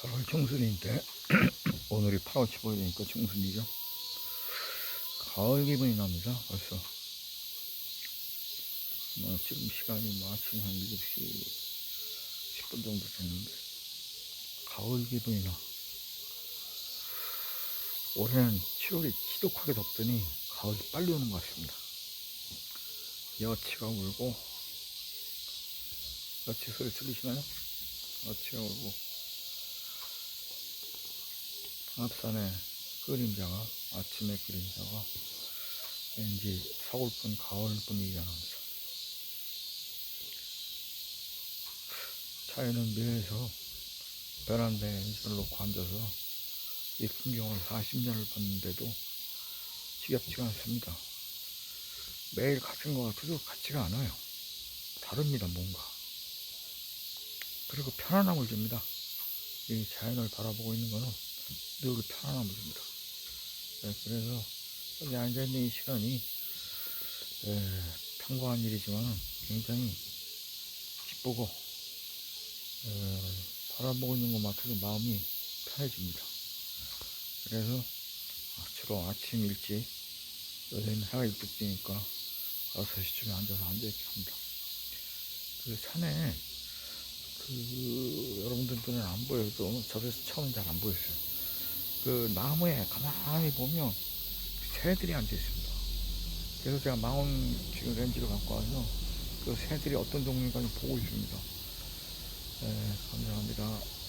가을 청순인데 오늘이 8월 15일이니까 청순이죠. 가을 기분이 납니다. 벌써. 뭐 지금 시간이 뭐 아침 한 7시 10분 정도 됐는데 가을 기분이 나. 올해는 7월이 지독하게 덥더니 가을이 빨리 오는 것 같습니다. 여치가 울고 여치 소리 들리시나요? 여치가 울고 앞산에 그림자가 아침의 그림자가 왠지 사골뿐 가을뿐이지 않으면서 차에는 밀에서 베란다에 이걸 놓고 앉아서 이 풍경을 40년을 봤는데도 지겹지가 않습니다. 매일 같은 것 같아도 같지가 않아요. 다릅니다, 뭔가. 그리고 편안함을 줍니다. 이 자연을 바라보고 있는 거는 늘 편안함을 줍니다. 네, 그래서 여기 앉아있는 이 시간이 에, 평범한 일이지만 굉장히 기쁘고 에, 바라보고 있는 것만으로도 마음이 편해집니다. 그래서 아, 주로 아침 일찍 요새는 해가 일찍 뜨니까 6시쯤에 앉아서 앉아있게 합니다. 그 산에 그 여러분들은 안 보여도 저에서 처음 잘 안 보였어요. 그 나무에 가만히 보면 새들이 앉아 있습니다. 그래서 제가 망원 지금 렌즈를 갖고 와서 그 새들이 어떤 종류인가 보고 있습니다. 네, 감사합니다.